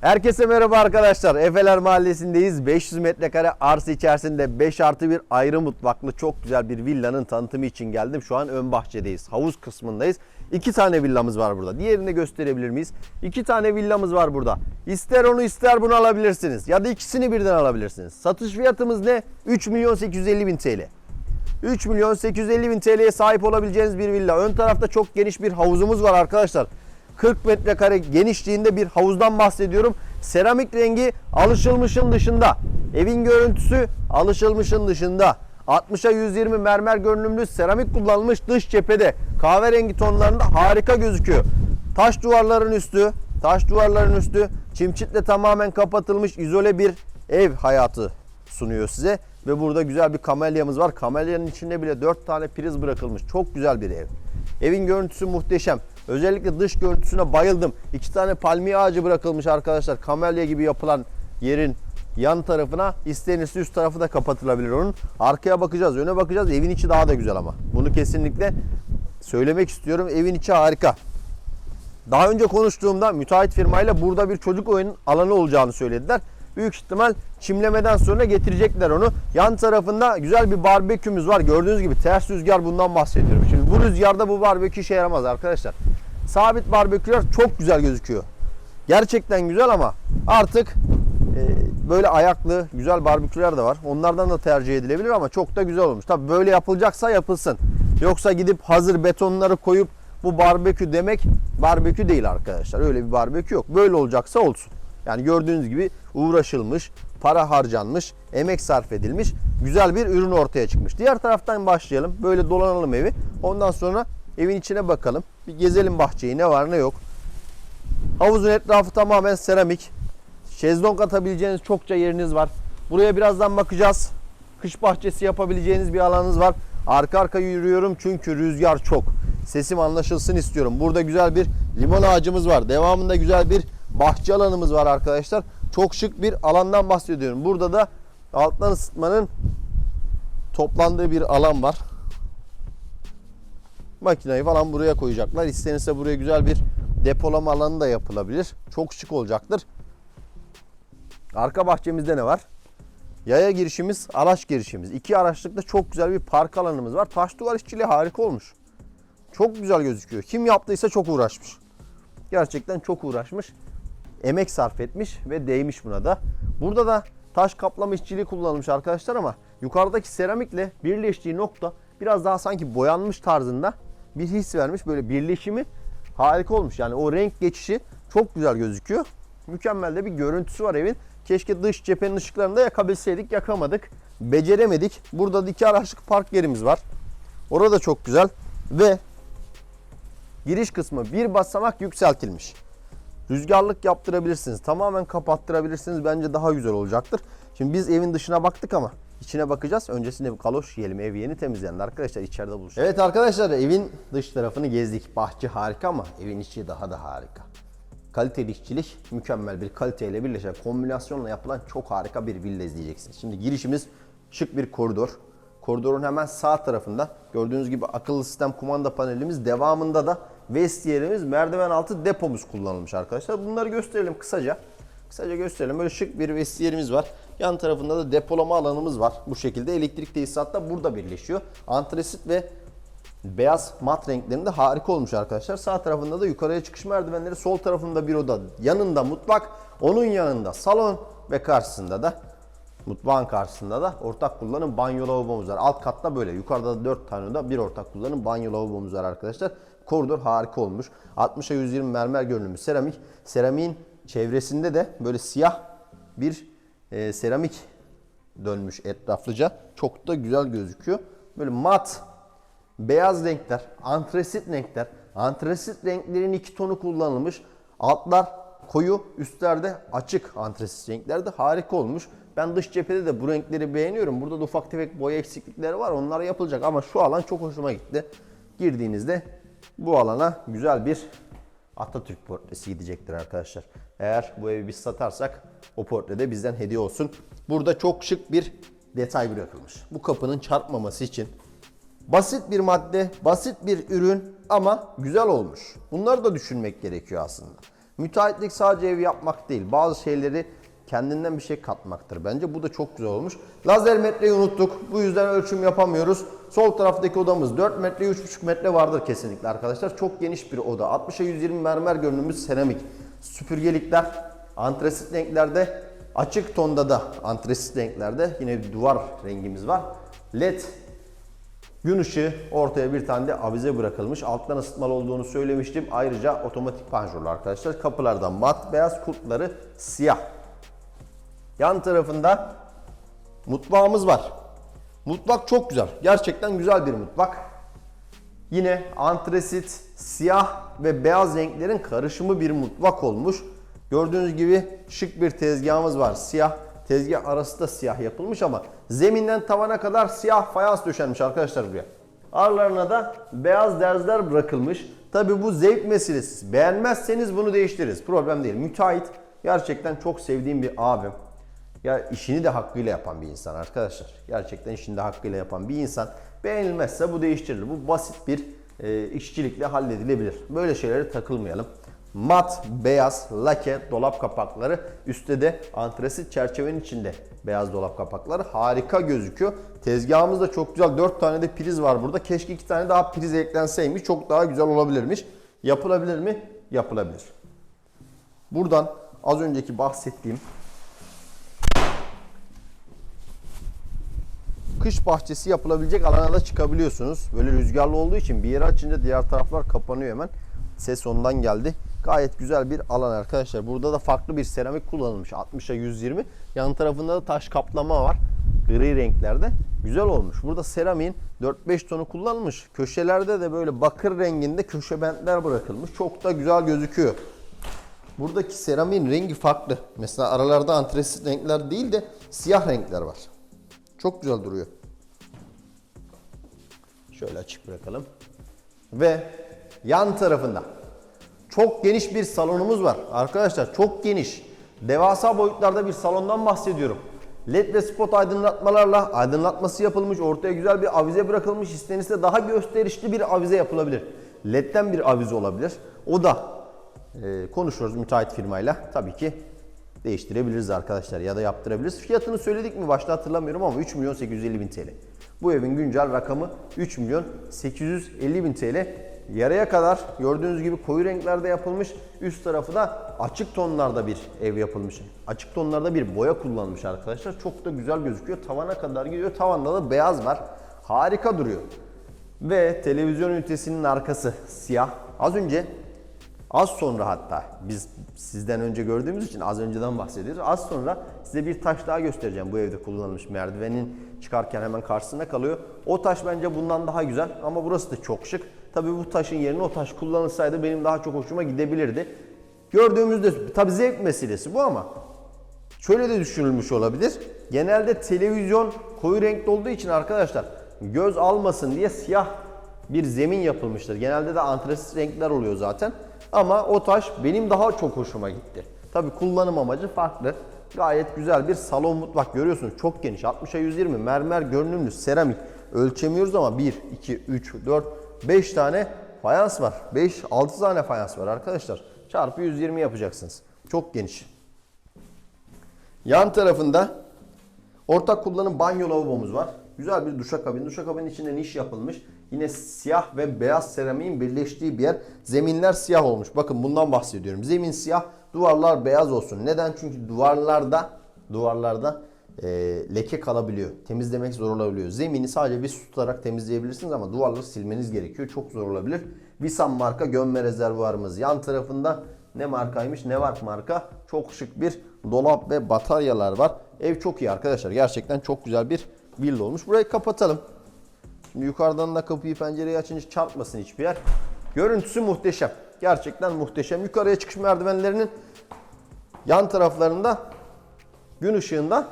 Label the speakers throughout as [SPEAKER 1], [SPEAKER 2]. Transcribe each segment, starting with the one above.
[SPEAKER 1] Herkese merhaba arkadaşlar. Efeler Mahallesi'ndeyiz. 500 metrekare arsa içerisinde 5 artı bir ayrı mutfaklı çok güzel bir villanın tanıtımı için geldim. Şu an ön bahçedeyiz. Havuz kısmındayız. İki tane villamız var burada. Diğerini gösterebilir miyiz? İki tane villamız var burada. İster onu ister bunu alabilirsiniz. Ya da ikisini birden alabilirsiniz. Satış fiyatımız ne? 3 milyon 850 bin TL. 3 milyon 850 bin TL'ye sahip olabileceğiniz bir villa. Ön tarafta çok geniş bir havuzumuz var arkadaşlar. 40 metrekare genişliğinde bir havuzdan bahsediyorum. Seramik rengi alışılmışın dışında. Evin görüntüsü alışılmışın dışında. 60'a 120 mermer görünümlü seramik kullanılmış dış cephede. Kahverengi tonlarında harika gözüküyor. Taş duvarların üstü, taş duvarların üstü çimçitle tamamen kapatılmış izole bir ev hayatı sunuyor size. Ve burada güzel bir kamelyamız var. Kamelyanın içinde bile 4 tane priz bırakılmış. Çok güzel bir ev. Evin görüntüsü muhteşem. Özellikle dış görüntüsüne bayıldım. İki tane palmiye ağacı bırakılmış arkadaşlar. Kamelya gibi yapılan yerin yan tarafına istenirse üst tarafı da kapatılabilir onun. Arkaya bakacağız, öne bakacağız. Evin içi daha da güzel ama. Bunu kesinlikle söylemek istiyorum. Evin içi harika. Daha önce konuştuğumda müteahhit firmayla burada bir çocuk oyun alanı olacağını söylediler. Büyük ihtimal çimlemeden sonra getirecekler onu. Yan tarafında güzel bir barbekümüz var. Gördüğünüz gibi ters rüzgar bundan bahsediyorum. Şimdi bu rüzgarda bu barbekü işe yaramaz arkadaşlar. Sabit barbeküler çok güzel gözüküyor. Gerçekten güzel ama artık e, böyle ayaklı güzel barbeküler de var. Onlardan da tercih edilebilir ama çok da güzel olmuş. Tabi böyle yapılacaksa yapılsın. Yoksa gidip hazır betonları koyup bu barbekü demek barbekü değil arkadaşlar. Öyle bir barbekü yok. Böyle olacaksa olsun. Yani gördüğünüz gibi uğraşılmış, para harcanmış, emek sarf edilmiş güzel bir ürün ortaya çıkmış. Diğer taraftan başlayalım. Böyle dolanalım evi. Ondan sonra evin içine bakalım. Bir gezelim bahçeyi ne var ne yok. Havuzun etrafı tamamen seramik. Şezlong atabileceğiniz çokça yeriniz var. Buraya birazdan bakacağız. Kış bahçesi yapabileceğiniz bir alanınız var. Arka arka yürüyorum çünkü rüzgar çok. Sesim anlaşılsın istiyorum. Burada güzel bir limon ağacımız var. Devamında güzel bir bahçe alanımız var arkadaşlar. Çok şık bir alandan bahsediyorum. Burada da alttan ısıtmanın toplandığı bir alan var. Makineyi falan buraya koyacaklar. İstenirse buraya güzel bir depolama alanı da yapılabilir. Çok şık olacaktır. Arka bahçemizde ne var? Yaya girişimiz, araç girişimiz. İki araçlıkta çok güzel bir park alanımız var. Taş duvar işçiliği harika olmuş. Çok güzel gözüküyor. Kim yaptıysa çok uğraşmış. Gerçekten çok uğraşmış. Emek sarf etmiş ve değmiş buna da. Burada da taş kaplama işçiliği kullanılmış arkadaşlar ama yukarıdaki seramikle birleştiği nokta biraz daha sanki boyanmış tarzında bir his vermiş. Böyle birleşimi harika olmuş. Yani o renk geçişi çok güzel gözüküyor. Mükemmel de bir görüntüsü var evin. Keşke dış cephenin ışıklarını da yakabilseydik. Yakamadık. Beceremedik. Burada da iki araçlık park yerimiz var. Orada çok güzel. Ve giriş kısmı bir basamak yükseltilmiş. Rüzgarlık yaptırabilirsiniz. Tamamen kapattırabilirsiniz. Bence daha güzel olacaktır. Şimdi biz evin dışına baktık ama içine bakacağız. Öncesinde bir kaloş yiyelim. Ev yeni temizlendi arkadaşlar. içeride buluşalım. Evet arkadaşlar evin dış tarafını gezdik. Bahçe harika ama evin içi daha da harika. Kaliteli işçilik, mükemmel bir kaliteyle birleşen kombinasyonla yapılan çok harika bir villa izleyeceksiniz. Şimdi girişimiz şık bir koridor. Koridorun hemen sağ tarafında gördüğünüz gibi akıllı sistem kumanda panelimiz devamında da vestiyerimiz, merdiven altı depomuz kullanılmış arkadaşlar. Bunları gösterelim kısaca. Kısaca gösterelim. Böyle şık bir vestiyerimiz var. Yan tarafında da depolama alanımız var. Bu şekilde elektrik tesisat da burada birleşiyor. Antresit ve beyaz mat renklerinde harika olmuş arkadaşlar. Sağ tarafında da yukarıya çıkış merdivenleri, sol tarafında bir oda, yanında mutfak, onun yanında salon ve karşısında da mutfağın karşısında da ortak kullanım banyo lavabomuz var. Alt katta böyle, yukarıda da 4 tane da bir ortak kullanım banyo lavabomuz var arkadaşlar. Koridor harika olmuş. 60'a 120 mermer görünümlü seramik. Seramiğin çevresinde de böyle siyah bir e, seramik dönmüş etraflıca. Çok da güzel gözüküyor. Böyle mat beyaz renkler, antresit renkler. Antresit renklerin iki tonu kullanılmış. Altlar koyu, üstlerde açık antresit renklerde harika olmuş. Ben dış cephede de bu renkleri beğeniyorum. Burada da ufak tefek boya eksiklikleri var. Onlar yapılacak ama şu alan çok hoşuma gitti. Girdiğinizde bu alana güzel bir Atatürk portresi gidecektir arkadaşlar. Eğer bu evi biz satarsak o portre de bizden hediye olsun. Burada çok şık bir detay bırakılmış. Bu kapının çarpmaması için Basit bir madde, basit bir ürün ama güzel olmuş. Bunları da düşünmek gerekiyor aslında. Müteahhitlik sadece ev yapmak değil. Bazı şeyleri kendinden bir şey katmaktır. Bence bu da çok güzel olmuş. Lazer metreyi unuttuk. Bu yüzden ölçüm yapamıyoruz. Sol taraftaki odamız 4 metre 3,5 metre vardır kesinlikle arkadaşlar. Çok geniş bir oda. 60'a 120 mermer görünümümüz seramik. Süpürgelikler antresit renklerde. Açık tonda da antresit renklerde yine bir duvar rengimiz var. LED Gün ışığı ortaya bir tane de avize bırakılmış. Alttan ısıtmalı olduğunu söylemiştim. Ayrıca otomatik panjurlu arkadaşlar. Kapılardan mat beyaz, kurtları siyah. Yan tarafında mutfağımız var. Mutfak çok güzel. Gerçekten güzel bir mutfak. Yine antresit, siyah ve beyaz renklerin karışımı bir mutfak olmuş. Gördüğünüz gibi şık bir tezgahımız var. Siyah tezgah arası da siyah yapılmış ama zeminden tavana kadar siyah fayans döşenmiş arkadaşlar buraya. Aralarına da beyaz derzler bırakılmış. Tabi bu zevk meselesi. Beğenmezseniz bunu değiştiririz. Problem değil. Müteahhit gerçekten çok sevdiğim bir abim. Ya işini de hakkıyla yapan bir insan arkadaşlar. Gerçekten işini de hakkıyla yapan bir insan. Beğenilmezse bu değiştirilir. Bu basit bir e, işçilikle halledilebilir. Böyle şeylere takılmayalım. Mat, beyaz, lake dolap kapakları. Üstte de antresit çerçevenin içinde beyaz dolap kapakları. Harika gözüküyor. Tezgahımız da çok güzel. 4 tane de priz var burada. Keşke 2 tane daha priz eklenseymiş. Çok daha güzel olabilirmiş. Yapılabilir mi? Yapılabilir. Buradan az önceki bahsettiğim kış bahçesi yapılabilecek alana da çıkabiliyorsunuz. Böyle rüzgarlı olduğu için bir yeri açınca diğer taraflar kapanıyor hemen. Ses ondan geldi. Gayet güzel bir alan arkadaşlar. Burada da farklı bir seramik kullanılmış. 60'a 120. Yan tarafında da taş kaplama var. Gri renklerde. Güzel olmuş. Burada seramiğin 4-5 tonu kullanılmış. Köşelerde de böyle bakır renginde köşe bentler bırakılmış. Çok da güzel gözüküyor. Buradaki seramiğin rengi farklı. Mesela aralarda antresit renkler değil de siyah renkler var. Çok güzel duruyor. Şöyle açık bırakalım. Ve yan tarafında çok geniş bir salonumuz var. Arkadaşlar çok geniş. Devasa boyutlarda bir salondan bahsediyorum. LED ve spot aydınlatmalarla aydınlatması yapılmış. Ortaya güzel bir avize bırakılmış. İstenirse daha gösterişli bir avize yapılabilir. LED'den bir avize olabilir. O da e, konuşuyoruz müteahhit firmayla. Tabii ki değiştirebiliriz arkadaşlar ya da yaptırabiliriz. Fiyatını söyledik mi başta hatırlamıyorum ama 3 milyon 850 bin TL. Bu evin güncel rakamı 3 milyon 850 bin TL. Yarıya kadar gördüğünüz gibi koyu renklerde yapılmış. Üst tarafı da açık tonlarda bir ev yapılmış. Açık tonlarda bir boya kullanmış arkadaşlar. Çok da güzel gözüküyor. Tavana kadar gidiyor. Tavanda da beyaz var. Harika duruyor. Ve televizyon ünitesinin arkası siyah. Az önce Az sonra hatta biz sizden önce gördüğümüz için az önceden bahsediyoruz. Az sonra size bir taş daha göstereceğim bu evde kullanılmış merdivenin çıkarken hemen karşısında kalıyor. O taş bence bundan daha güzel ama burası da çok şık. Tabii bu taşın yerine o taş kullanılsaydı benim daha çok hoşuma gidebilirdi. Gördüğümüzde tabii zevk meselesi bu ama şöyle de düşünülmüş olabilir. Genelde televizyon koyu renkli olduğu için arkadaşlar göz almasın diye siyah bir zemin yapılmıştır. Genelde de antresit renkler oluyor zaten. Ama o taş benim daha çok hoşuma gitti. Tabi kullanım amacı farklı. Gayet güzel bir salon mutfak görüyorsunuz. Çok geniş. 60'a 120 mermer görünümlü seramik. Ölçemiyoruz ama 1, 2, 3, 4, 5 tane fayans var. 5, 6 tane fayans var arkadaşlar. Çarpı 120 yapacaksınız. Çok geniş. Yan tarafında ortak kullanım banyo lavabomuz var. Güzel bir duşakabin. Duşakabinin içinde niş yapılmış. Yine siyah ve beyaz seramiğin birleştiği bir yer. Zeminler siyah olmuş. Bakın bundan bahsediyorum. Zemin siyah, duvarlar beyaz olsun. Neden? Çünkü duvarlarda duvarlarda e, leke kalabiliyor. Temizlemek zor olabiliyor. Zemini sadece bir su tutarak temizleyebilirsiniz ama duvarları silmeniz gerekiyor. Çok zor olabilir. Visan marka gömme rezervuarımız. Yan tarafında ne markaymış ne var marka. Çok şık bir dolap ve bataryalar var. Ev çok iyi arkadaşlar. Gerçekten çok güzel bir build olmuş. Burayı kapatalım. Şimdi yukarıdan da kapıyı pencereyi açınca çarpmasın hiçbir yer. Görüntüsü muhteşem. Gerçekten muhteşem. Yukarıya çıkış merdivenlerinin yan taraflarında gün ışığında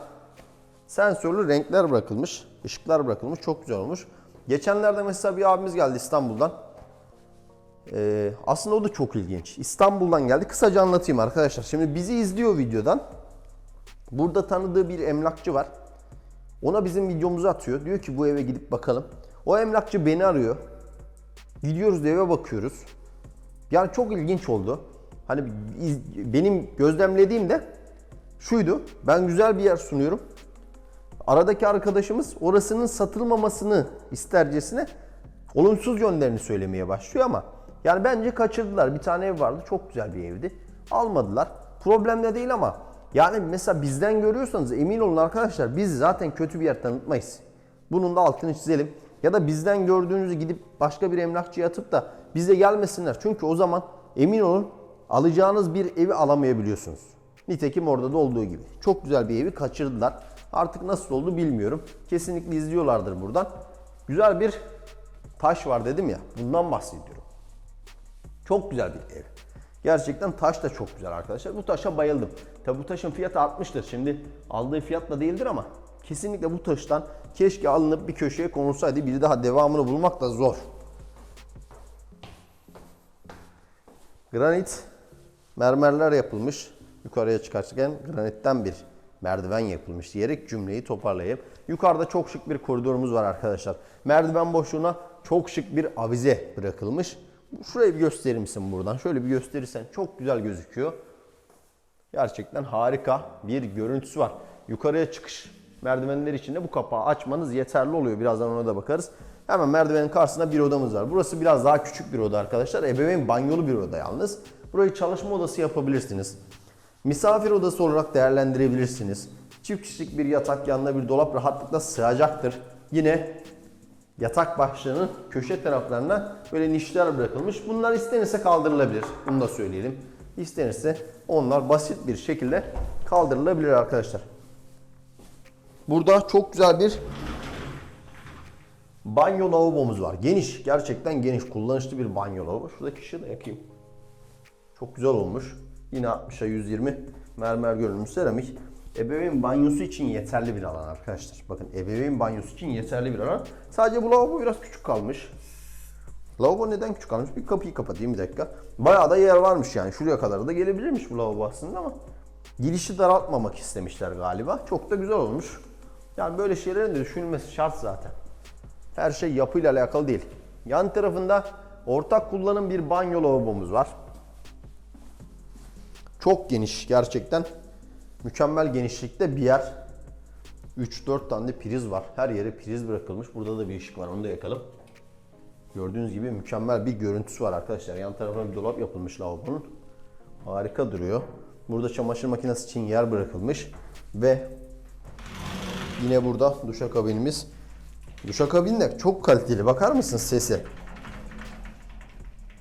[SPEAKER 1] sensörlü renkler bırakılmış. ışıklar bırakılmış. Çok güzel olmuş. Geçenlerde mesela bir abimiz geldi İstanbul'dan. Ee, aslında o da çok ilginç. İstanbul'dan geldi. Kısaca anlatayım arkadaşlar. Şimdi bizi izliyor videodan. Burada tanıdığı bir emlakçı var. Ona bizim videomuzu atıyor. Diyor ki bu eve gidip bakalım. O emlakçı beni arıyor. Gidiyoruz eve bakıyoruz. Yani çok ilginç oldu. Hani iz- benim gözlemlediğim de şuydu. Ben güzel bir yer sunuyorum. Aradaki arkadaşımız orasının satılmamasını istercesine olumsuz yönlerini söylemeye başlıyor ama yani bence kaçırdılar. Bir tane ev vardı. Çok güzel bir evdi. Almadılar. Problem de değil ama yani mesela bizden görüyorsanız emin olun arkadaşlar biz zaten kötü bir yer tanıtmayız. Bunun da altını çizelim. Ya da bizden gördüğünüzü gidip başka bir emlakçıya atıp da bize gelmesinler. Çünkü o zaman emin olun alacağınız bir evi alamayabiliyorsunuz. Nitekim orada da olduğu gibi. Çok güzel bir evi kaçırdılar. Artık nasıl oldu bilmiyorum. Kesinlikle izliyorlardır buradan. Güzel bir taş var dedim ya. Bundan bahsediyorum. Çok güzel bir ev. Gerçekten taş da çok güzel arkadaşlar. Bu taşa bayıldım. Tabi bu taşın fiyatı 60'tır. Şimdi aldığı fiyatla değildir ama kesinlikle bu taştan keşke alınıp bir köşeye konulsaydı. Bir daha devamını bulmak da zor. Granit mermerler yapılmış. Yukarıya çıkarken granitten bir merdiven yapılmış diyerek cümleyi toparlayayım. Yukarıda çok şık bir koridorumuz var arkadaşlar. Merdiven boşluğuna çok şık bir avize bırakılmış. Şurayı bir gösterir misin buradan? Şöyle bir gösterirsen çok güzel gözüküyor. Gerçekten harika bir görüntüsü var. Yukarıya çıkış merdivenler için de bu kapağı açmanız yeterli oluyor. Birazdan ona da bakarız. Hemen merdivenin karşısında bir odamız var. Burası biraz daha küçük bir oda arkadaşlar. Ebeveyn banyolu bir oda yalnız. Burayı çalışma odası yapabilirsiniz. Misafir odası olarak değerlendirebilirsiniz. Çift kişilik bir yatak yanına bir dolap rahatlıkla sığacaktır. Yine yatak başlığının köşe taraflarına böyle nişler bırakılmış. Bunlar istenirse kaldırılabilir. Bunu da söyleyelim. İstenirse onlar basit bir şekilde kaldırılabilir arkadaşlar. Burada çok güzel bir banyo lavabomuz var. Geniş, gerçekten geniş, kullanışlı bir banyo lavabo. Şuradaki ışığı da yakayım. Çok güzel olmuş. Yine 60'a 120 mermer görünümlü seramik. Ebeveyn banyosu için yeterli bir alan arkadaşlar. Bakın ebeveyn banyosu için yeterli bir alan. Sadece bu lavabo biraz küçük kalmış. Lavabo neden küçük kalmış? Bir kapıyı kapatayım bir dakika. Bayağı da yer varmış yani. Şuraya kadar da gelebilirmiş bu lavabo aslında ama girişi daraltmamak istemişler galiba. Çok da güzel olmuş. Yani böyle şeylerin de düşünülmesi şart zaten. Her şey yapıyla alakalı değil. Yan tarafında ortak kullanım bir banyo lavabomuz var. Çok geniş gerçekten. Mükemmel genişlikte bir yer. 3-4 tane de priz var. Her yere priz bırakılmış. Burada da bir ışık var. Onu da yakalım. Gördüğünüz gibi mükemmel bir görüntüsü var arkadaşlar. Yan tarafına bir dolap yapılmış lavabonun. Harika duruyor. Burada çamaşır makinesi için yer bırakılmış. Ve yine burada duşakabinimiz. Duşakabin de çok kaliteli. Bakar mısın sesi?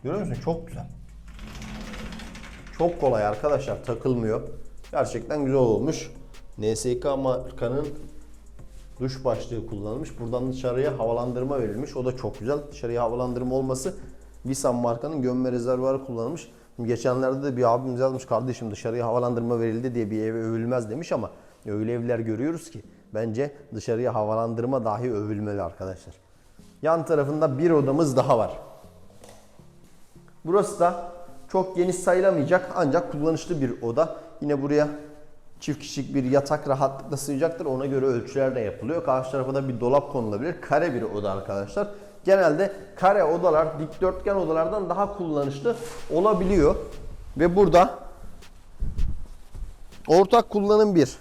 [SPEAKER 1] Görüyor musun? Çok güzel. Çok kolay arkadaşlar takılmıyor. Gerçekten güzel olmuş. NSK markanın duş başlığı kullanılmış. Buradan dışarıya havalandırma verilmiş. O da çok güzel. Dışarıya havalandırma olması Visan markanın gömme rezervuarı kullanılmış. Geçenlerde de bir abimiz yazmış kardeşim dışarıya havalandırma verildi diye bir eve övülmez demiş ama öyle evler görüyoruz ki bence dışarıya havalandırma dahi övülmeli arkadaşlar. Yan tarafında bir odamız daha var. Burası da çok geniş sayılamayacak ancak kullanışlı bir oda. Yine buraya çift kişilik bir yatak rahatlıkla sığacaktır. Ona göre ölçüler de yapılıyor. Karşı tarafa da bir dolap konulabilir. Kare bir oda arkadaşlar. Genelde kare odalar dikdörtgen odalardan daha kullanışlı olabiliyor. Ve burada ortak kullanım bir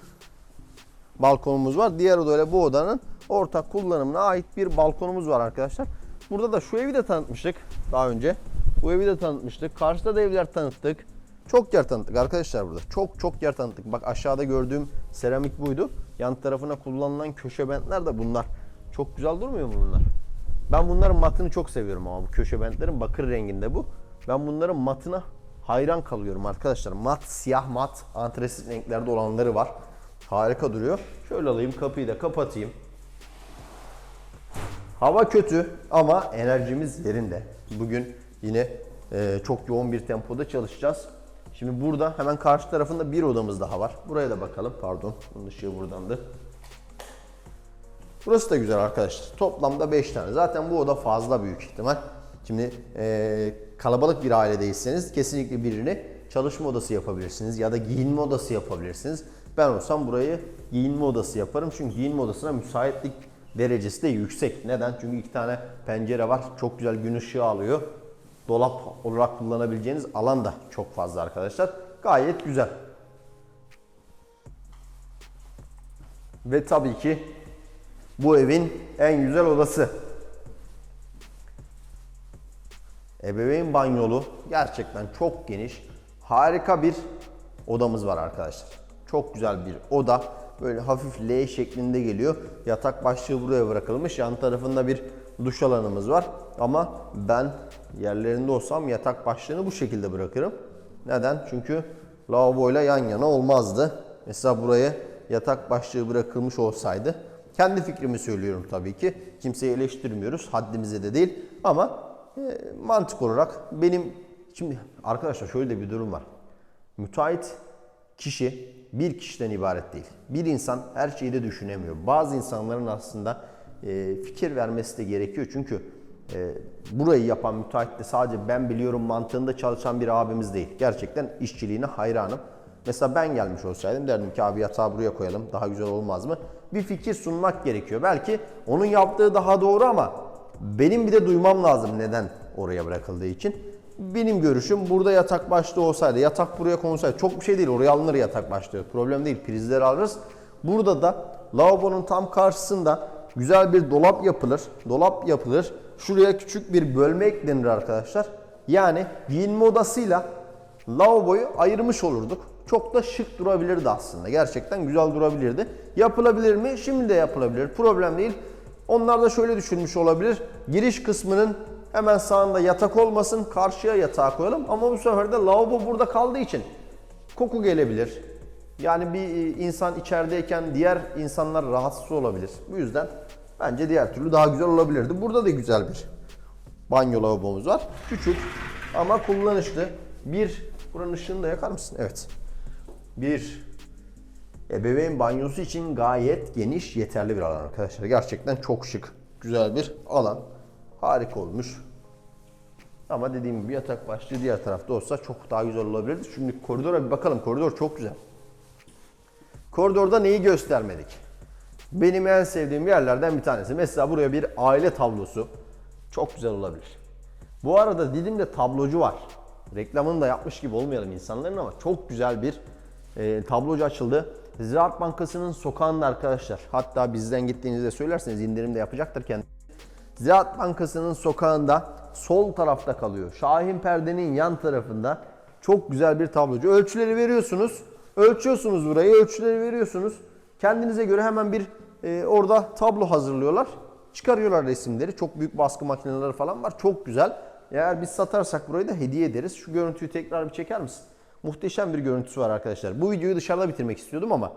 [SPEAKER 1] balkonumuz var. Diğer odayla bu odanın ortak kullanımına ait bir balkonumuz var arkadaşlar. Burada da şu evi de tanıtmıştık daha önce. Bu evi de tanıtmıştık. Karşıda da evler tanıttık. Çok yer tanıttık arkadaşlar burada. Çok çok yer tanıttık. Bak aşağıda gördüğüm seramik buydu. Yan tarafına kullanılan köşe bentler de bunlar. Çok güzel durmuyor mu bunlar? Ben bunların matını çok seviyorum ama bu köşe bentlerin bakır renginde bu. Ben bunların matına hayran kalıyorum arkadaşlar. Mat, siyah mat, antresit renklerde olanları var. Harika duruyor. Şöyle alayım kapıyı da kapatayım. Hava kötü ama enerjimiz yerinde. Bugün yine e, çok yoğun bir tempoda çalışacağız. Şimdi burada hemen karşı tarafında bir odamız daha var. Buraya da bakalım. Pardon. Bunun ışığı buradandı. Burası da güzel arkadaşlar. Toplamda 5 tane. Zaten bu oda fazla büyük ihtimal. Şimdi e, kalabalık bir ailedeyseniz kesinlikle birini çalışma odası yapabilirsiniz ya da giyinme odası yapabilirsiniz. Ben olsam burayı giyinme odası yaparım. Çünkü giyinme odasına müsaitlik derecesi de yüksek. Neden? Çünkü iki tane pencere var. Çok güzel gün ışığı alıyor. Dolap olarak kullanabileceğiniz alan da çok fazla arkadaşlar. Gayet güzel. Ve tabii ki bu evin en güzel odası. Ebeveyn banyolu gerçekten çok geniş. Harika bir odamız var arkadaşlar. Çok güzel bir oda. Böyle hafif L şeklinde geliyor. Yatak başlığı buraya bırakılmış. Yan tarafında bir duş alanımız var. Ama ben yerlerinde olsam yatak başlığını bu şekilde bırakırım. Neden? Çünkü lavaboyla yan yana olmazdı. Mesela buraya yatak başlığı bırakılmış olsaydı kendi fikrimi söylüyorum tabii ki. Kimseyi eleştirmiyoruz. Haddimize de değil. Ama e, mantık olarak benim şimdi arkadaşlar şöyle bir durum var. Müteahhit kişi bir kişiden ibaret değil. Bir insan her şeyi de düşünemiyor. Bazı insanların aslında e, fikir vermesi de gerekiyor. Çünkü e, burayı yapan müteahhit de sadece ben biliyorum mantığında çalışan bir abimiz değil. Gerçekten işçiliğine hayranım. Mesela ben gelmiş olsaydım derdim ki abi yatağı buraya koyalım daha güzel olmaz mı? Bir fikir sunmak gerekiyor. Belki onun yaptığı daha doğru ama benim bir de duymam lazım neden oraya bırakıldığı için. Benim görüşüm burada yatak başlığı olsaydı, yatak buraya konulsaydı çok bir şey değil. Oraya alınır yatak başlığı. Problem değil. Prizleri alırız. Burada da lavabonun tam karşısında güzel bir dolap yapılır. Dolap yapılır. Şuraya küçük bir bölme eklenir arkadaşlar. Yani giyinme odasıyla lavaboyu ayırmış olurduk. Çok da şık durabilirdi aslında. Gerçekten güzel durabilirdi. Yapılabilir mi? Şimdi de yapılabilir. Problem değil. Onlar da şöyle düşünmüş olabilir. Giriş kısmının hemen sağında yatak olmasın. Karşıya yatağı koyalım. Ama bu sefer de lavabo burada kaldığı için koku gelebilir. Yani bir insan içerideyken diğer insanlar rahatsız olabilir. Bu yüzden bence diğer türlü daha güzel olabilirdi. Burada da güzel bir banyo lavabomuz var. Küçük ama kullanışlı. Bir, buranın ışığını da yakar mısın? Evet. Bir, ebeveyn banyosu için gayet geniş, yeterli bir alan arkadaşlar. Gerçekten çok şık, güzel bir alan. Harika olmuş. Ama dediğim gibi yatak başlığı diğer tarafta olsa çok daha güzel olabilirdi. Şimdi koridora bir bakalım. Koridor çok güzel. Koridorda neyi göstermedik? Benim en sevdiğim yerlerden bir tanesi. Mesela buraya bir aile tablosu. Çok güzel olabilir. Bu arada Didim'de tablocu var. Reklamını da yapmış gibi olmayalım insanların ama çok güzel bir e, tablocu açıldı. Ziraat Bankası'nın sokağında arkadaşlar. Hatta bizden gittiğinizde söylerseniz indirim de yapacaktır kendi. Ziraat Bankası'nın sokağında sol tarafta kalıyor. Şahin Perde'nin yan tarafında çok güzel bir tablocu. Ölçüleri veriyorsunuz. Ölçüyorsunuz burayı. Ölçüleri veriyorsunuz. Kendinize göre hemen bir e, orada tablo hazırlıyorlar. Çıkarıyorlar resimleri. Çok büyük baskı makineleri falan var. Çok güzel. Eğer biz satarsak burayı da hediye ederiz. Şu görüntüyü tekrar bir çeker misin? Muhteşem bir görüntüsü var arkadaşlar. Bu videoyu dışarıda bitirmek istiyordum ama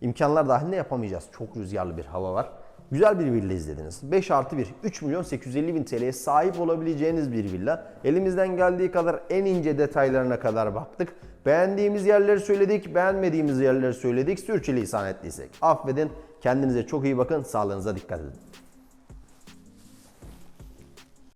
[SPEAKER 1] imkanlar dahilinde yapamayacağız. Çok rüzgarlı bir hava var. Güzel bir villa izlediniz. 5 artı 1, 3 milyon 850 bin TL'ye sahip olabileceğiniz bir villa. Elimizden geldiği kadar en ince detaylarına kadar baktık. Beğendiğimiz yerleri söyledik, beğenmediğimiz yerleri söyledik. Sürçülisan ettiysek affedin. Kendinize çok iyi bakın, sağlığınıza dikkat edin.